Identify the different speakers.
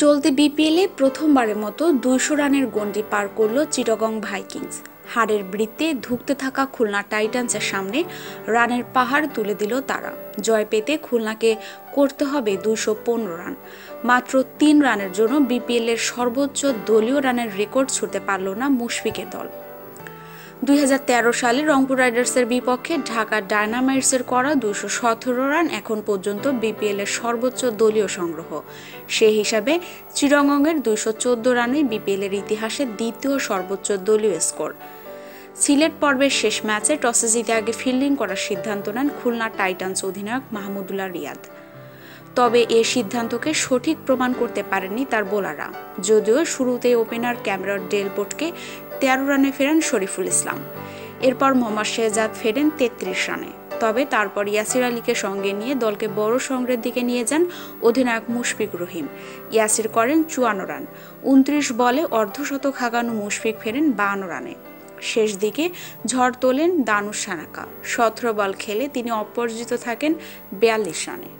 Speaker 1: চলতি বিপিএলে প্রথমবারের মতো দুইশো রানের গন্ডি পার করল চিটগং ভাইকিংস। হারের বৃত্তে ধুঁকতে থাকা খুলনা টাইটান্সের সামনে রানের পাহাড় তুলে দিল তারা। জয় পেতে খুলনাকে করতে হবে দুশো পনেরো রান। মাত্র তিন রানের জন্য বিপিএলের সর্বোচ্চ দলীয় রানের রেকর্ড ছুঁতে পারল না মুশফিকের দল। দুই হাজার তেরো সালে রংপুর রাইডার্সের বিপক্ষে ঢাকা ডায়নামাইটসের করা দুশো সতেরো রান এখন পর্যন্ত বিপিএল এর সর্বোচ্চ দলীয় সংগ্রহ। সে হিসাবে চিরঙ্গের দুইশো চোদ্দ রানে বিপিএল এর ইতিহাসে দ্বিতীয় সর্বোচ্চ দলীয় স্কোর। সিলেট পর্বের শেষ ম্যাচে টসে জিতে আগে ফিল্ডিং করার সিদ্ধান্ত নেন খুলনা টাইটান্স অধিনায়ক মাহমুদুল্লাহ রিয়াদ। তবে এ সিদ্ধান্তকে সঠিক প্রমাণ করতে পারেননি তার বোলাররা। যদিও শুরুতে ওপেনার ক্যামেরন ডেলবোটকে তেরো রানে ফেরেন শরীফুল ইসলাম। এরপর মোহাম্মদ শেহজাদ ফেরেন তেত্রিশ রানে। তবে তারপর ইয়াসির আলীকে সঙ্গে নিয়ে দলকে বড় সংগ্রের দিকে নিয়ে যান অধিনায়ক মুশফিক রহিম। ইয়াসির করেন চুয়ান্ন রান। উনত্রিশ বলে অর্ধশতক হাগানো মুশফিক ফেরেন বাহান্ন রানে। শেষ দিকে ঝড় তোলেন দানুশ সানাকা। সতেরো বল খেলে তিনি অপরাজিত থাকেন বিয়াল্লিশ রানে।